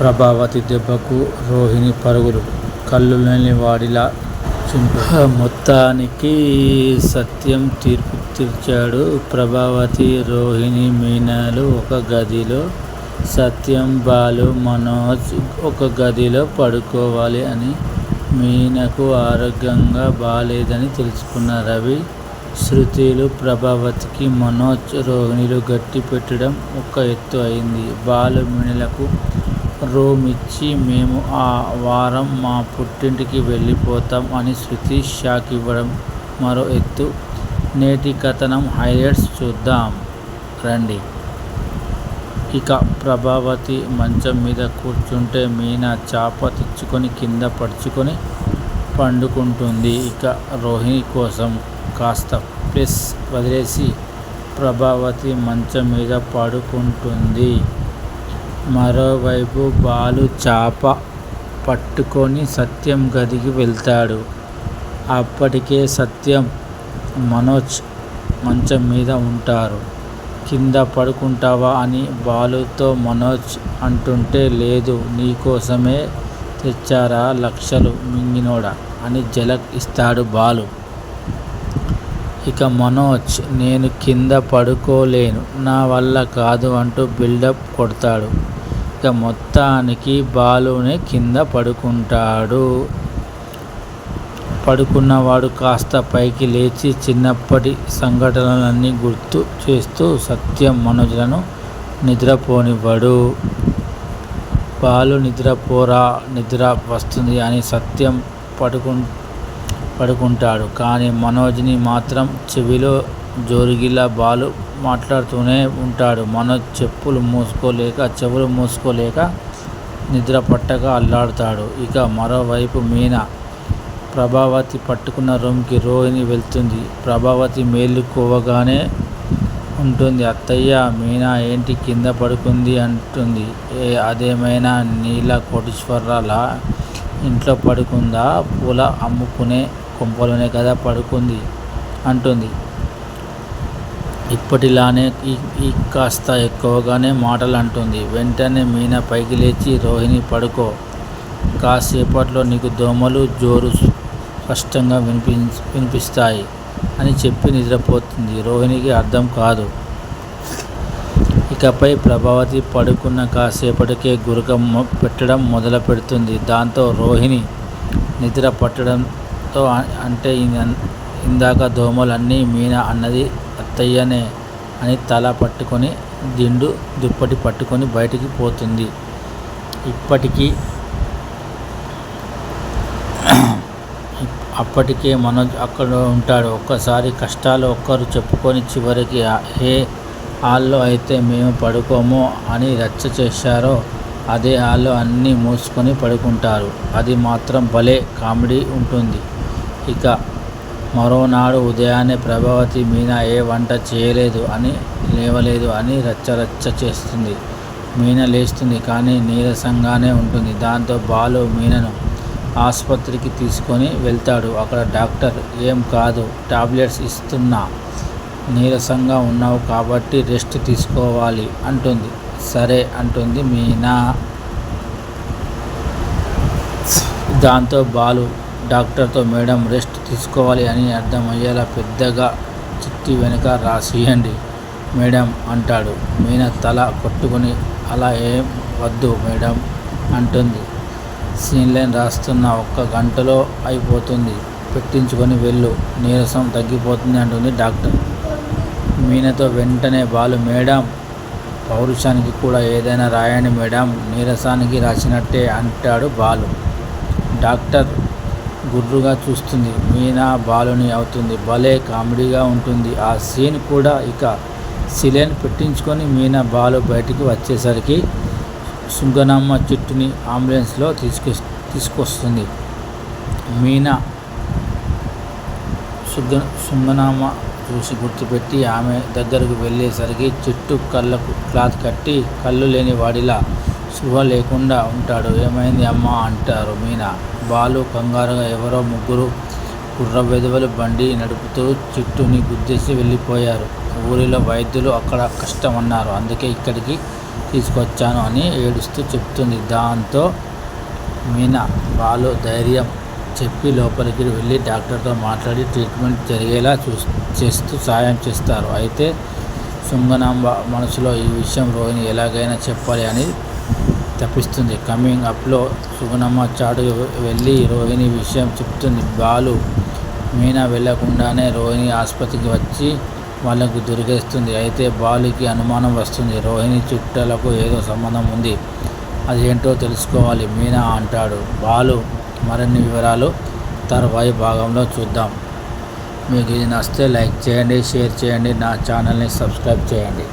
ప్రభావతి దెబ్బకు రోహిణి పరుగులు. కళ్ళు లేని వాడిలా చింపు. మొత్తానికి సత్యం తీర్పు తీర్చాడు ప్రభావతి రోహిణి మీనాలు ఒక గదిలో. సత్యం బాలు మనోజ్ ఒక గదిలో పడుకోవాలి అని మీనకు ఆరోగ్యంగా బాగాలేదని తెలుసుకున్న రవి శృతిలు ప్రభావతికి మనోజ్ రోహిణిలు గట్టి పెట్టడం ఒక ఎత్తు అయింది. బాలు మీనలకు రూమ్ ఇచ్చి మేము ఆ వారం మా పుట్టింటికి వెళ్ళిపోతాం అని శృతి షాక్ ఇవ్వడం మరో ఎత్తు. నేటి కథనం హైలైట్స్ చూద్దాం. రండి. ఇక ప్రభావతి మంచం మీద కూర్చుంటే మీనా చాప తెచ్చుకొని కింద పడుచుకొని పండుకుంటుంది. ఇక రోహిణి కోసం కాస్త ప్లస్ వదిలేసి ప్రభావతి మంచం మీద పడుకుంటుంది. మరోవైపు బాలు చాప పట్టుకొని సత్యం గదికి వెళ్తాడు. అప్పటికే సత్యం మనోజ్ మంచం మీద ఉంటారు. కింద పడుకుంటావా అని బాలుతో మనోజ్ అంటుంటే లేదు నీకోసమే తెచ్చారా లక్షలు మింగినోడా అని జలక్ ఇస్తాడు బాలు. ఇక మనోజ్ నేను కింద పడుకోలేను నా వల్ల కాదు అంటూ బిల్డప్ కొడతాడు. ఇక మొత్తానికి బాలునే కింద పడుకుంటాడు. పడుకున్నవాడు కాస్త పైకి లేచి చిన్నప్పటి సంఘటనలన్నీ గుర్తు చేస్తూ సత్యం మనోజులను నిద్రపోనివ్వడు. బాలు నిద్రపోరా నిద్ర వస్తుంది అని సత్యం పడుకు పడుకుంటాడు. కానీ మనోజ్ని మాత్రం చెవిలో జోరుగిలా బాలు మాట్లాడుతూనే ఉంటాడు. మన చెప్పులు మూసుకోలేక చెవులు మూసుకోలేక నిద్ర పట్టక అల్లాడుతాడు. ఇక మరోవైపు మీనా ప్రభావతి పట్టుకున్న రూమ్కి రోహిణి వెళ్తుంది. ప్రభావతి మేలుకోవగానే ఉంటుంది. అత్తయ్య మీనా ఏంటి కింద పడుకుంది అంటుంది. ఏ అదేమైనా నీల కోటీశ్వరాల ఇంట్లో పడుకుందా? పూల అమ్ముకునే కొంపలోనే కదా పడుకుంది అంటుంది. ఇప్పటిలానే ఈ కాస్త ఎక్కువగానే మాటలు అంటుంది వెంటనే మీనా పైకి లేచి రోహిణి పడుకో. కాసేపట్లో నీకు దోమలు జోరు స్పష్టంగా వినిపి వినిపిస్తాయి అని చెప్పి నిద్రపోతుంది. రోహిణికి అర్థం కాదు. ఇకపై ప్రభావతి పడుకున్న కాసేపటికే గురక పెట్టడం మొదలు పెడుతుంది. దాంతో రోహిణి నిద్ర పట్టడంతో అంటే ఇన్- ఇందాక దోమలన్నీ మీనా అన్నది అత్తయ్యనే అని తల పట్టుకొని దిండు దుప్పటి పట్టుకొని బయటికి పోతుంది. ఇప్పటికీ అప్పటికే మనోజ్ అక్కడ ఉంటాడు. ఒక్కసారి కష్టాలు ఒక్కరు చెప్పుకొని చివరికి ఏ హాల్లో అయితే మేము పడుకోమో అని రచ్చ చేశారో అదే హాల్లో అన్నీ మూసుకొని పడుకుంటారు. అది మాత్రం భలే కామెడీ ఉంటుంది. ఇక మరోనాడు ఉదయాన్నే ప్రభావతి మీనా ఏ వంట చేయలేదు అని లేవలేదు అని రచ్చ రచ్చ చేస్తుంది. మీన లేస్తుంది కానీ నీరసంగానే ఉంటుంది. దాంతో బాలు మీనను ఆసుపత్రికి తీసుకొని వెళ్తాడు. అక్కడ డాక్టర్ ఏం కాదు టాబ్లెట్స్ ఇస్తున్నా. నీరసంగా ఉన్నావు కాబట్టి రెస్ట్ తీసుకోవాలి అంటుంది. సరే అంటుంది మీనా. దాంతో బాలు డాక్టర్తో మేడం రెస్ట్ తీసుకోవాలి అని అర్థమయ్యేలా పెద్దగా చిట్టి వెనుక రాసియండి మేడం అంటాడు. మీన తల కొట్టుకుని అలా ఏం వద్దు మేడం అంటుంది. సీన్ లైన్ రాస్తున్న ఒక్క గంటలో అయిపోతుంది. పెట్టించుకొని వెళ్ళు నీరసం తగ్గిపోతుంది అంటుంది డాక్టర్. మీనతో వెంటనే బాలు మేడం పౌరుషానికి కూడా ఏదైనా రాయండి మేడం నీరసానికి రాసినట్టే అంటాడు బాలు. డాక్టర్ గుర్రుగా చూస్తుంది. మీనా బాలుని అవుతుంది. భలే కామెడీగా ఉంటుంది. ఆ సీన్ కూడా ఇక సిలేన్ పెట్టించుకొని మీనా బాలు బయటికి వచ్చేసరికి సుంగనమ్మ చెట్టుని అంబులెన్స్లో తీసుకు తీసుకొస్తుంది. మీనా సుగ సుంగనామ చూసి గుర్తుపెట్టి ఆమె దగ్గరకు వెళ్ళేసరికి చెట్టు కళ్ళకు క్లాత్ కట్టి కళ్ళు లేని వాడిలా శుభ లేకుండా ఉంటాడు. ఏమైంది అమ్మా అంటారు మీనా. బాలు కంగారుగా ఎవరో ముగ్గురు కుర్ర వెధవలు బండి నడుపుతూ చుట్టూని గుద్దేసి వెళ్ళిపోయారు. ఊరిలో వైద్యులు అక్కడ కష్టమన్నారు. అందుకే ఇక్కడికి తీసుకొచ్చాను అని ఏడుస్తూ చెప్తుంది. దాంతో మీనా బాలు ధైర్యం చెప్పి లోపలికి వెళ్ళి డాక్టర్తో మాట్లాడి ట్రీట్మెంట్ జరిగేలా చూ చేస్తూ సాయం చేస్తారు. అయితే సుంగనాంబ మనసులో ఈ విషయం రోహిణి ఎలాగైనా చెప్పాలి అని తప్పిస్తుంది. కమింగ్ అప్లో సుగుణమ్మ చాటు వెళ్ళి రోహిణి విషయం చెప్తుంది. బాలు మీనా వెళ్ళకుండానే రోహిణి ఆసుపత్రికి వచ్చి వాళ్ళకు దొరికేస్తుంది. అయితే బాలుకి అనుమానం వస్తుంది. రోహిణి చుట్టాలకు ఏదో సంబంధం ఉంది. అదేంటో తెలుసుకోవాలి. మీనా అంటాడు. బాలు మరిన్ని వివరాలు తర్వాయి భాగంలో చూద్దాం. మీకు ఇది నచ్చితే లైక్ చేయండి షేర్ చేయండి నా ఛానల్ని సబ్స్క్రైబ్ చేయండి.